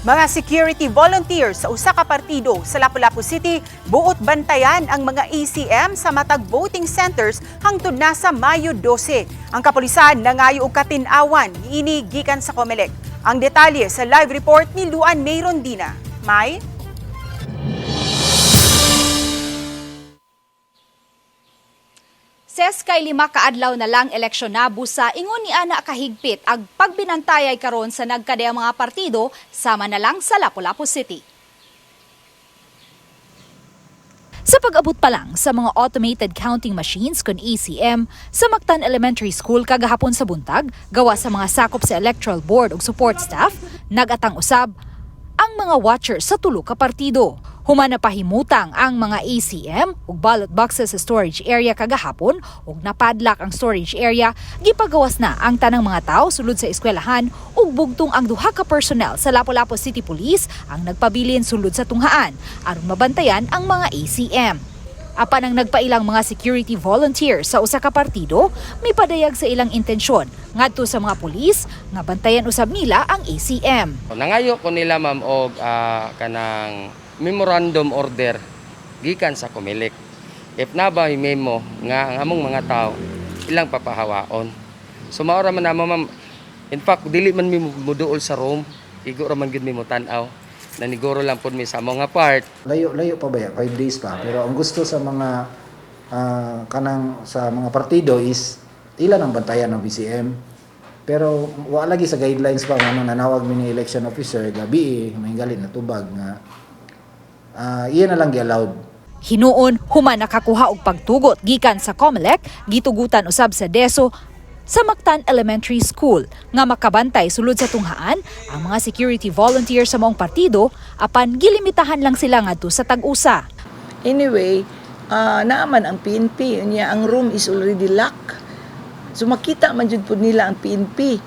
Mga security volunteers sa usa ka partido sa Lapu-Lapu City buot bantayan ang mga ACM sa matag voting centers hangtod na sa Mayo 12. Ang kapulisan nangayo og katin-awan ini gikan sa Comelec. Ang detalye sa live report ni Luan May Rondina. May Ses kay lima kaadlaw na lang eleksyon na busa ingon ni ana kahigpit ag pagbinantayay karon sa nagkadayang mga partido sama na lang sa Lapu-Lapu City. Sa pag-abot pa lang sa mga automated counting machines kun ACM sa Mactan Elementary School kagahapon sa buntag, gawa sa mga sakop sa electoral board ug support staff, nagatang usab ang mga watchers sa tulo ka partido. Human na pahimutang ang mga ACM ug ballot boxes sa storage area kagahapon ug napadlak ang storage area, gipagawas na ang tanang mga tao sulod sa eskwelahan ug bugtong ang duha ka personnel sa Lapu-Lapu City Police ang nagpabilin sulod sa tunghaan aron mabantayan ang mga ACM. Apan ang nagpailang mga security volunteers sa usa ka partido, may padayag sa ilang intensyon ngadto sa mga pulis nga bantayan usab nila ang ACM. Nangayo ko nila ma'am og ah, kanang memorandum order gikan sa Comelec. If na ba memo nga ang among mga tao ilang papahawaon. So mao ra man namo ma'am. In fact dili man mi muduol sa room, igo ra man gyud mi mo tan-aw. Naniguro lang pud mi sa mga part. Layo-layo pa ba yan? Five days pa. Pero ang gusto sa mga ah, kanang sa mga partido is ilan ang bantayan ng BCM. Pero wala lagi sa guidelines pa ano nanawag mi ni election officer gabi may galit na tubag nga ah iyan na lang gi-allowed. Hinuon human nakakuha og pagtugot gikan sa COMELEC gitugutan usab sa DESO sa Mactan Elementary School nga makabantay sulod sa tunghaan ang mga security volunteers sa maong partido apan gilimitahan lang sila ngadto sa tag-usa. Anyway, ah naaman ang PNP. Unya, ang room is already locked. So makita man jud pud nila ang PNP.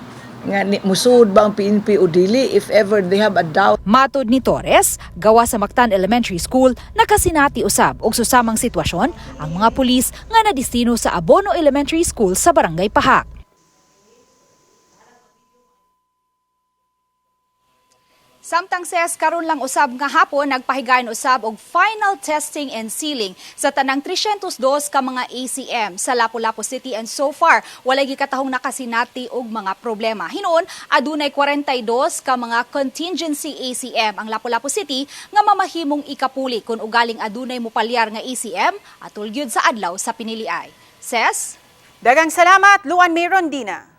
Nga musud ba ang PNP o dili if ever they have a doubt. Matod ni Torres, gawa sa Mactan Elementary School, nakasinati usab og susamang sitwasyon ang mga pulis nga nadistino sa Abono Elementary School sa Barangay Pahak. Samtang ses karon lang usab nga hapon nagpahigayon usab og final testing and sealing sa tanang 302 ka mga ACM sa Lapu-Lapu City and so far walay gikatahong nakasinati og mga problema. Hinuon adunay 42 ka mga contingency ACM ang Lapu-Lapu City nga mamahimong ikapuli kung ugaling adunay mopalyar nga ACM atul gyud sa adlaw sa piniliay. Ses Dagang salamat Luan May Rondina.